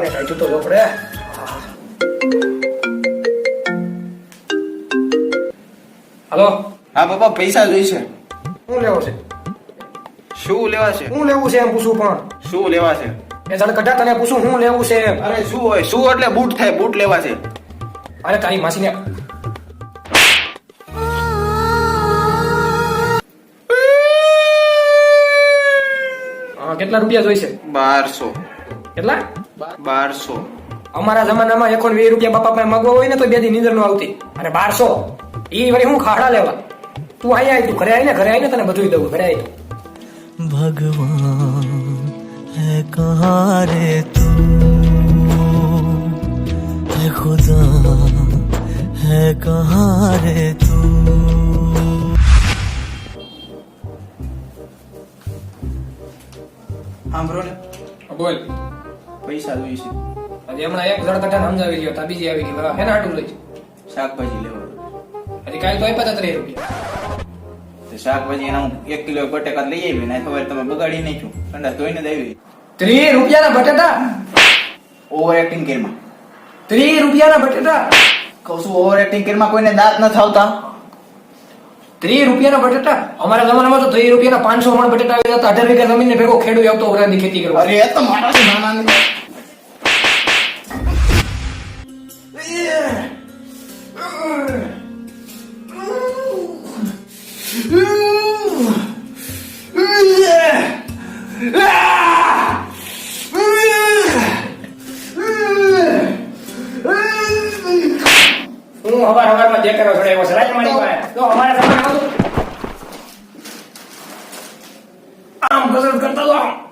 આને કાઢ્યું તો જો હલો. હા પપ્પા પૈસા જોઈશે. શું લેવો છે? શું લેવા છે? શું લેવું છે એમ પૂછું પણ. શું લેવા છે? એ જણ કઢા તને પૂછું શું લેવું છે અરે શું હોય? શું એટલે બૂટ થાય? બૂટ લેવા છે. અરે તારી માસીને. કેટલા રૂપિયા જોઈશે? બારસો. કેટલા? બારસો. અમારા જમાનામાં એકોણ વીસ રૂપિયા બાપા પાસે મગવા હોય ને તો બે દી નીંદર નો આવતી. અને બારસો. એ વળી હું ખાડા લેવા? તું અહીંયા આવી તું ઘરે આવીને ઘરે આવીને તને બધું દઉં ઘરે આવી ભગવાન હે કહા રે તું? હે ખુદા હે કહા રે તું? સાંભળો ને. બોલ. પૈસા જોઈશે હજી હમણાં એક જણ કઠણ સમજાવી ગયો તા બીજી આવી ગઈ બરાબર હેના હાટું લઈ શાકભાજી લેવા. હજી કાલ તો આપ્યા ત્રીસ રૂપિયા. શાકભાજી એના હું એક કિલો બટેકા લઈ આવી ને ખબર તમે બગાડી નાખ્યું ઠંડા ધોઈને દેવી ત્રીસ રૂપિયાના બટેટા? ઓવર એક્ટિંગ કેરમાં. ત્રીસ રૂપિયાના બટેટા? કહું છું ઓવર એક્ટિંગ કેરમાં કોઈને દાંત ન થાવતા. ત્રીસ રૂપિયાના બટેટા? અમારા જમાનામાં તો ત્રીસ રૂપિયાના પાંચસો મણ બટેટા આવી જતા અઢાર વીઘા જમીન ભેગો ખેડૂત આવતો ઓરાની ખેતી કરવા. અરે તો મારા હું હવાર હવારમાં જે કરો છોડે એવો છે રાજ મારી પાસે તો અમારા જમાનામાં તો આમ કસરત કરતા તો આમ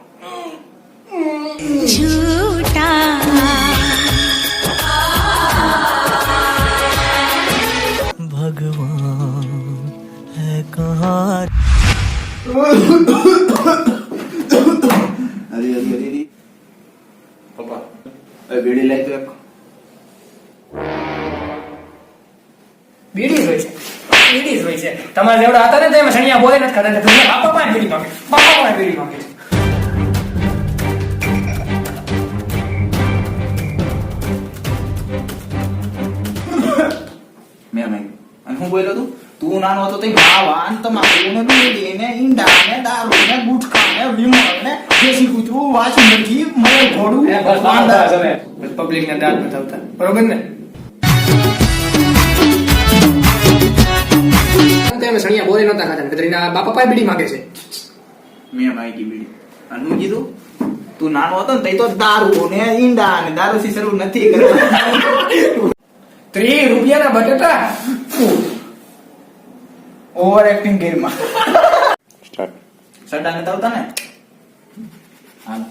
कहाँ બીડી હોય છે બીડી હોય છે તમારા જેવડા હતા ને તેમાં સણિયા બોલે નથી ખાતા તમને બાપા પાસે બીડી માંગે. બાપા પાસે બીડી માંગે મેં માંગ્યું અને હું બોલ્યો તું? તું નાનો હતો તો ભાવાન તમાકુ ને બીડી ને ઈંડા ને દારૂ ને ગુટખા ને વિમલ ને દેશી કૂતરું વાસી મરઘી મરે ઘોડું પબ્લિક ને. દાંત બતાવતા. બરોબર ને? તેમાં સણિયા બોલે નતા ખાતા કતરીના બાપા પાસે બીડી માંગે છે. મેં માંગી બીડી. અને કીધું તું નાનો હતો ને તઈ તો દારૂ ને ઈંડા ને દારૂ થી શરૂ નથી કરવાનું ત્રીસ રૂપિયાના બટેટા. ઓવર એક્ટિંગ ગેરમાં સડા ને આવતા ને? હાલ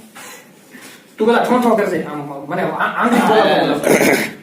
તું પેલા ઠો ઠો કરશે આમ મને આ-